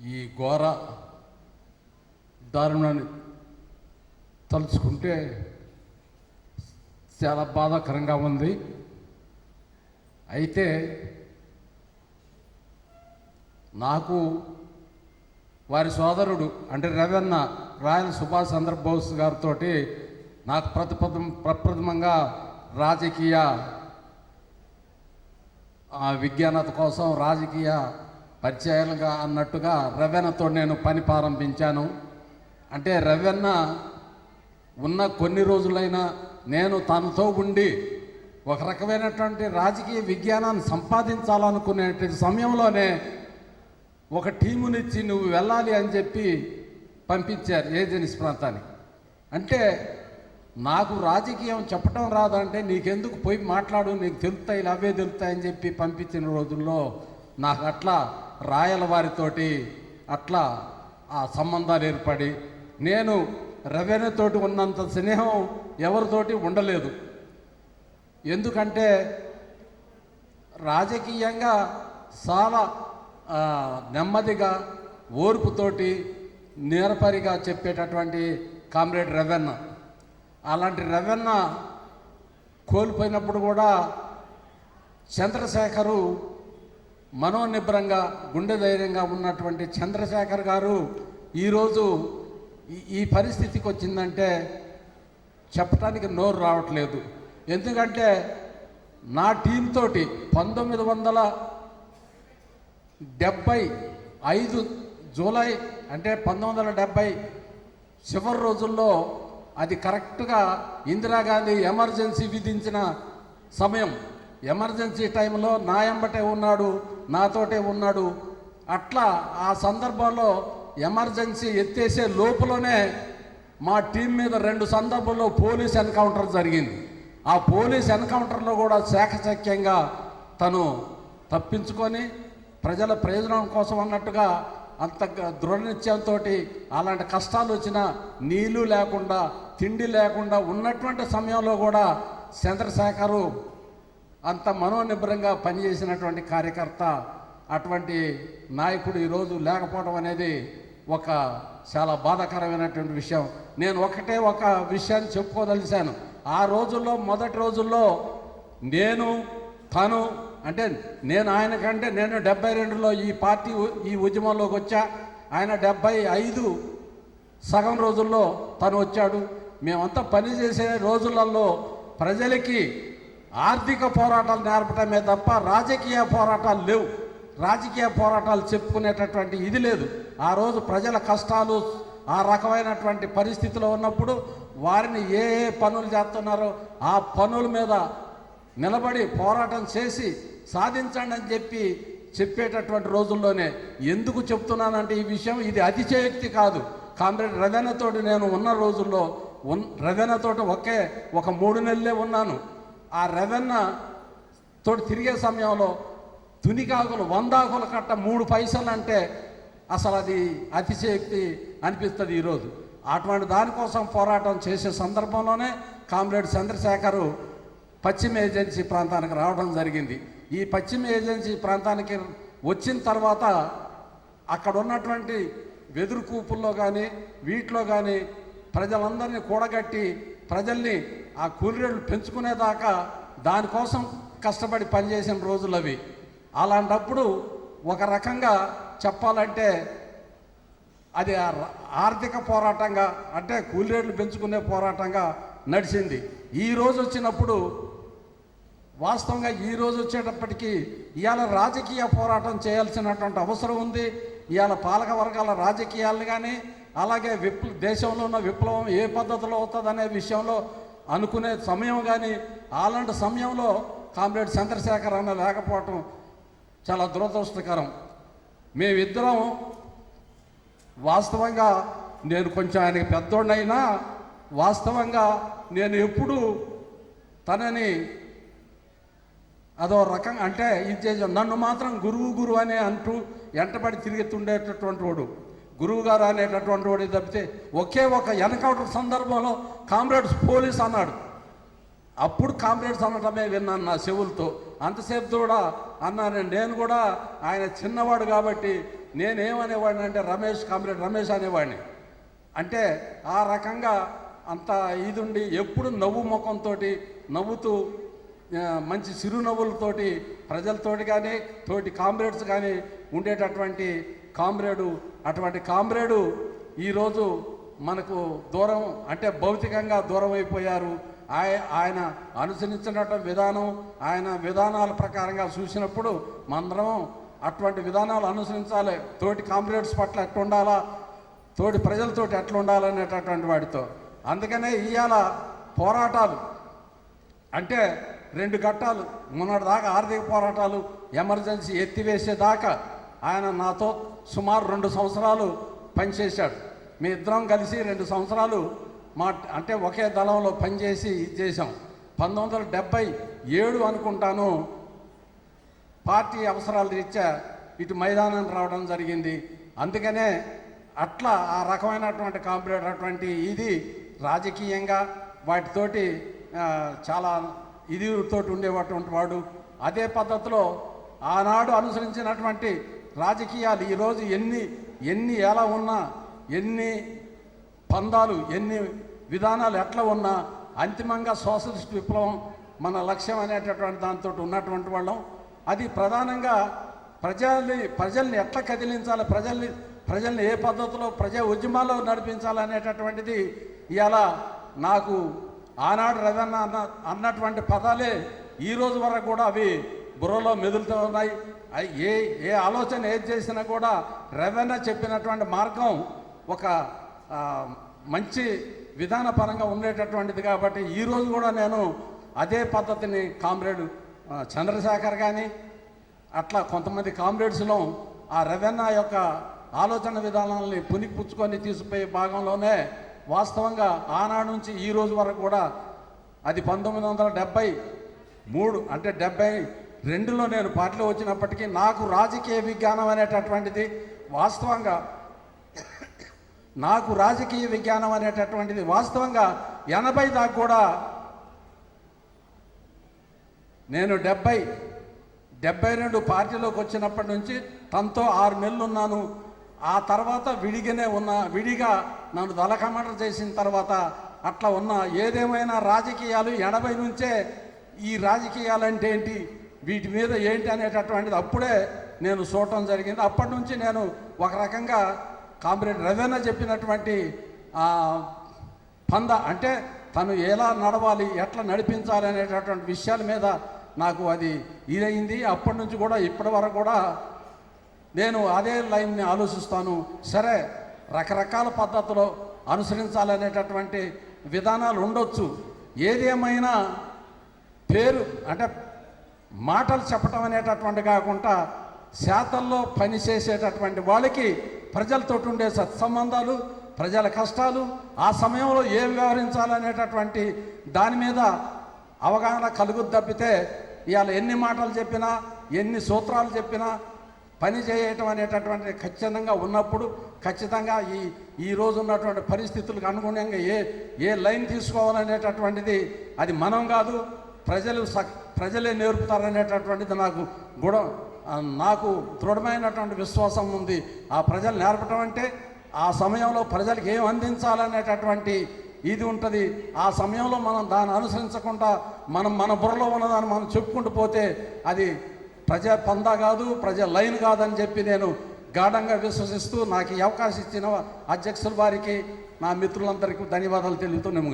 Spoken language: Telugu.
ఈ ఘోర దారుణాన్ని తలుచుకుంటే చాలా బాధాకరంగా ఉంది. అయితే నాకు వారి సోదరుడు అంటే రవన్న రాయల సుభాష్ చంద్రబోస్ గారితో నాకు ప్రతిపదం ప్రప్రథమంగా రాజకీయ ఆ విజ్ఞానత కోసం రాజకీయ పరిచయాలుగా అన్నట్టుగా రవెన్నతో నేను పని ప్రారంభించాను. అంటే రవెన్న ఉన్న కొన్ని రోజులైనా నేను తనతో ఉండి ఒక రకమైనటువంటి రాజకీయ విజ్ఞానాన్ని సంపాదించాలనుకునేటువంటి సమయంలోనే ఒక టీమునిచ్చి నువ్వు వెళ్ళాలి అని చెప్పి పంపించారు ఏజెన్సీ ప్రాంతానికి. అంటే నాకు రాజకీయం చెప్పటం రాదంటే నీకెందుకు పోయి మాట్లాడు నీకు తెలుస్తాయి అవే తెలుస్తాయని చెప్పి పంపించిన రోజుల్లో నాకు అట్లా రాయల వారితోటి అట్లా ఆ సంబంధాలు ఏర్పడి నేను రవెనతోటి ఉన్నంత స్నేహం ఎవరితోటి ఉండలేదు. ఎందుకంటే రాజకీయంగా చాలా నెమ్మదిగా ఓర్పుతోటి నేరపరిగా చెప్పేటటువంటి కామ్రేడ్ రవెన్న అలాంటి రవెన్న కోల్పోయినప్పుడు కూడా చంద్రశేఖరు మనోనిబ్రంగా గుండె ధైర్యంగా ఉన్నటువంటి చంద్రశేఖర్ గారు ఈరోజు ఈ- ఈ పరిస్థితికి వచ్చిందంటే చెప్పడానికి నోరు రావట్లేదు. ఎందుకంటే నా టీం తోటి పంతొమ్మిది వందల డెబ్బై ఐదు జూలై అంటే పంతొమ్మిది వందల డెబ్బై చివరి రోజుల్లో అది కరెక్ట్గా ఇందిరాగాంధీ ఎమర్జెన్సీ విధించిన సమయం. ఎమర్జెన్సీ టైంలో నా ఎంబటే ఉన్నాడు నాతోటే ఉన్నాడు. అట్లా ఆ సందర్భంలో ఎమర్జెన్సీ ఎత్తేసే లోపులోనే మా టీం మీద రెండు సందర్భంలో పోలీస్ ఎన్కౌంటర్ జరిగింది. ఆ పోలీస్ ఎన్కౌంటర్లో కూడా శాఖచక్యంగా తను తప్పించుకొని ప్రజల ప్రయోజనం కోసం అన్నట్టుగా అంత గ- అలాంటి కష్టాలు వచ్చినా నీళ్ళు లేకుండా తిండి లేకుండా ఉన్నటువంటి సమయంలో కూడా చంద్రశేఖరు అంత మనోనిబ్రంగా పనిచేసినటువంటి కార్యకర్త అటువంటి నాయకుడు ఈరోజు లేకపోవడం అనేది ఒక చాలా బాధాకరమైనటువంటి విషయం. నేను ఒకటే ఒక విషయాన్ని చెప్పుకోదలిశాను ఆ రోజుల్లో మొదటి రోజుల్లో నేను తను అంటే నేను ఆయన కంటే నేను డెబ్బై రెండులో ఈ పార్టీ ఈ ఉద్యమంలోకి వచ్చా. ఆయన డెబ్బై ఐదు సగం రోజుల్లో తను వచ్చాడు. మేమంతా పనిచేసే రోజులలో ప్రజలకి ఆర్థిక పోరాటాలు నేర్పడమే తప్ప రాజకీయ పోరాటాలు లేవు. రాజకీయ పోరాటాలు చెప్పుకునేటటువంటి ఇది లేదు. ఆ రోజు ప్రజల కష్టాలు ఆ రకమైనటువంటి పరిస్థితిలో ఉన్నప్పుడు వారిని ఏ ఏ పనులు చేస్తున్నారో ఆ పనుల మీద నిలబడి పోరాటం చేసి సాధించండి అని చెప్పి చెప్పేటటువంటి రోజుల్లోనే ఎందుకు చెప్తున్నానంటే ఈ విషయం ఇది అతిశయోక్తి కాదు. కామ్రేడ్ రవెనతోటి నేను ఉన్న రోజుల్లో ఉన్ రవెనతోటి ఒకే ఒక మూడు నెలలే ఉన్నాను. ఆ రెవెన్న తోటి తిరిగే సమయంలో తునికాకులు వందాకుల కట్ట మూడు పైసలు అంటే అసలు అది అతిశయక్తి అనిపిస్తుంది ఈరోజు. అటువంటి దానికోసం పోరాటం చేసే సందర్భంలోనే కామ్రేడ్ చంద్రశేఖరు పశ్చిమ ఏజెన్సీ ప్రాంతానికి రావడం జరిగింది. ఈ పశ్చిమ ఏజెన్సీ ప్రాంతానికి వచ్చిన తర్వాత అక్కడ ఉన్నటువంటి వెదురు కూపుల్లో కానీ వీటిలో కానీ ప్రజలందరినీ కూడగట్టి ప్రజల్ని ఆ కూలీలు పెంచుకునేదాకా దానికోసం కష్టపడి పనిచేసిన రోజులు అవి. అలాంటప్పుడు ఒక రకంగా చెప్పాలంటే అది ఆర్థిక పోరాటంగా అంటే కూలీ రేట్లు పెంచుకునే పోరాటంగా నడిచింది. ఈ రోజు వచ్చినప్పుడు వాస్తవంగా ఈ రోజు వచ్చేటప్పటికీ ఇవాళ రాజకీయ పోరాటం చేయాల్సినటువంటి అవసరం ఉంది. ఇవాళ పాలక వర్గాల రాజకీయాలు కానీ అలాగే విప్ల దేశంలో ఉన్న విప్లవం ఏ పద్ధతిలో అవుతుందనే విషయంలో అనుకునే సమయం కానీ అలాంటి సమయంలో కామ్రేడ్ చంద్రశేఖర్ అన్న లేకపోవటం చాలా దురదృష్టకరం. మేమిద్దరం వాస్తవంగా నేను కొంచెం ఆయనకి పెద్దోడినైనా వాస్తవంగా నేను ఎప్పుడు తనని అదో రకం అంటే ఇది నన్ను మాత్రం గురువు గురువు అని అంటూ ఎంటబడి తిరుగుతుండేటటువంటి వాడు. గురువు గారు అనేటటువంటి వాడు తప్పితే ఒకే ఒక ఎన్కౌంటర్ సందర్భంలో కామ్రేడ్స్ పోలీస్ అన్నాడు. అప్పుడు కామ్రేడ్స్ అనటమే విన్నాను నా చెవులతో. అంతసేపు కూడా అన్నాను నేను కూడా ఆయన చిన్నవాడు కాబట్టి నేనేమనేవాడిని అంటే రమేష్ కామ్రేడ్ రమేష్ అనేవాడిని. అంటే ఆ రకంగా అంత ఇదుండి ఎప్పుడు నవ్వు ముఖంతో నవ్వుతూ మంచి చిరునవ్వులతోటి ప్రజలతోటి కానీ తోటి కామ్రేడ్స్ కానీ ఉండేటటువంటి కామ్రేడు అటువంటి కామ్రేడు ఈరోజు మనకు దూరం అంటే భౌతికంగా దూరం అయిపోయారు. ఆయ ఆయన అనుసరించినటువంటి విధానం ఆయన విధానాల ప్రకారంగా చూసినప్పుడు మనందరం అటువంటి విధానాలు అనుసరించాలి. తోటి కామ్రేడ్స్ పట్ల ఎట్లా ఉండాలా తోటి ప్రజలతోటి ఎట్లా ఉండాలనేటటువంటి వాడితో. అందుకనే ఇవాళ పోరాటాలు. అంటే రెండు ఘట్టాలు. మొన్నటి దాకా ఆర్థిక పోరాటాలు ఎమర్జెన్సీ ఎత్తివేసేదాకా ఆయన నాతో సుమారు రెండు సంవత్సరాలు పనిచేశాడు. మీ ఇద్దరం కలిసి రెండు సంవత్సరాలు మా అంటే ఒకే దళంలో పనిచేసి ఇది చేసాం పంతొమ్మిది వందల డెబ్బై ఏడు అనుకుంటాను పార్టీ అవసరాల రీత్యా ఇటు మైదానానికి రావడం జరిగింది. అందుకనే అట్లా ఆ రకమైనటువంటి కాంపిటేటర్ అటువంటి ఇది రాజకీయంగా వాటితోటి చాలా ఇది తోటి ఉండేటువంటి వాడు. అదే పద్ధతిలో ఆనాడు అనుసరించినటువంటి రాజకీయాలు ఈరోజు ఎన్ని ఎన్ని ఎలా ఉన్నా ఎన్ని పందాలు ఎన్ని విధానాలు ఎట్లా ఉన్నా అంతిమంగా సోషలిస్ట్ విప్లవం మన లక్ష్యం అనేటటువంటి దాంతో ఉన్నటువంటి వాళ్ళం. అది ప్రధానంగా ప్రజల్ని ప్రజల్ని ఎట్లా కదిలించాలి ప్రజల్ని ప్రజల్ని ఏ పద్ధతిలో ప్రజా ఉద్యమాల్లో నడిపించాలి అనేటటువంటిది ఇవాళ నాకు ఆనాడు రదన్న అన్న అన్నటువంటి పదాలే ఈ రోజు వరకు కూడా అవి బుర్రలో మెదులుతూ ఉన్నాయి. ఏ ఏ ఆలోచన ఏది చేసినా కూడా రెవెన్యూ చెప్పినటువంటి మార్గం ఒక మంచి విధానపరంగా ఉండేటటువంటిది కాబట్టి ఈ రోజు కూడా నేను అదే పద్ధతిని కామ్రేడ్ చంద్రశేఖర్ కానీ అట్లా కొంతమంది కామ్రేడ్స్లో ఆ రెవెన్యూ యొక్క ఆలోచన విధానాలని పునిపుచ్చుకొని తీసిపోయే భాగంలోనే వాస్తవంగా ఆనాడు నుంచి ఈ రోజు వరకు కూడా అది పంతొమ్మిది వందల డెబ్బై మూడు అంటే డెబ్బై రెండులో నేను పార్టీలో వచ్చినప్పటికీ నాకు రాజకీయ విజ్ఞానం అనేటటువంటిది వాస్తవంగా నాకు రాజకీయ విజ్ఞానం అనేటటువంటిది వాస్తవంగా ఎనభై దాకా కూడా నేను డెబ్బై డెబ్బై రెండు పార్టీలోకి వచ్చినప్పటి నుంచి తనతో ఆరు నెలలు ఉన్నాను. ఆ తర్వాత విడిగానే ఉన్న విడిగా నన్ను దళకమండలు చేసిన తర్వాత అట్లా ఉన్న ఏదేమైనా రాజకీయాలు ఎనభై నుంచే ఈ రాజకీయాలు అంటే ఏంటి? వీటి మీద ఏంటి అనేటటువంటిది అప్పుడే నేను చూడటం జరిగింది. అప్పటి నుంచి నేను ఒక రకంగా కామ్రేడ్ రవేణ చెప్పినటువంటి పంద అంటే తను ఎలా నడవాలి ఎట్లా నడిపించాలి అనేటటువంటి విషయాల మీద నాకు అది ఇదైంది అప్పటి నుంచి కూడా ఇప్పటి వరకు కూడా నేను అదే లైన్ని ఆలోచిస్తాను. సరే రకరకాల పద్ధతిలో అనుసరించాలనేటటువంటి విధానాలు ఉండొచ్చు. ఏదేమైనా పేరు అంటే మాటలు చెప్పటం అనేటటువంటి కాకుండా శాతంలో పనిచేసేటటువంటి వాళ్ళకి ప్రజలతో ఉండే సత్సంబంధాలు ప్రజల కష్టాలు ఆ సమయంలో ఏం వ్యవహరించాలనేటటువంటి దాని మీద అవగాహన కలుగు తప్పితే ఇవాళ ఎన్ని మాటలు చెప్పినా ఎన్ని సూత్రాలు చెప్పినా పని చేయటం అనేటటువంటి ఖచ్చితంగా ఉన్నప్పుడు ఖచ్చితంగా ఈ ఈ రోజు ఉన్నటువంటి పరిస్థితులకు అనుగుణంగా ఏ ఏ లైన్ తీసుకోవాలనేటటువంటిది అది మనం కాదు ప్రజలు సక్ ప్రజలే నేర్పుతారనేటటువంటిది నాకు గుణ నాకు దృఢమైనటువంటి విశ్వాసం ఉంది. ఆ ప్రజలు నేర్పటం అంటే ఆ సమయంలో ప్రజలకు ఏం అందించాలనేటటువంటి ఇది ఉంటుంది. ఆ సమయంలో మనం దాన్ని అనుసరించకుండా మనం మన బుర్రలో ఉన్నదాన్ని మనం చెప్పుకుంటూ పోతే అది ప్రజా పందా కాదు ప్రజా లైన్ కాదని చెప్పి నేను గాఢంగా విశ్వసిస్తూ నాకు ఈ అవకాశం ఇచ్చిన అధ్యక్షుల వారికి నా మిత్రులందరికీ ధన్యవాదాలు తెలుపుతూ నేను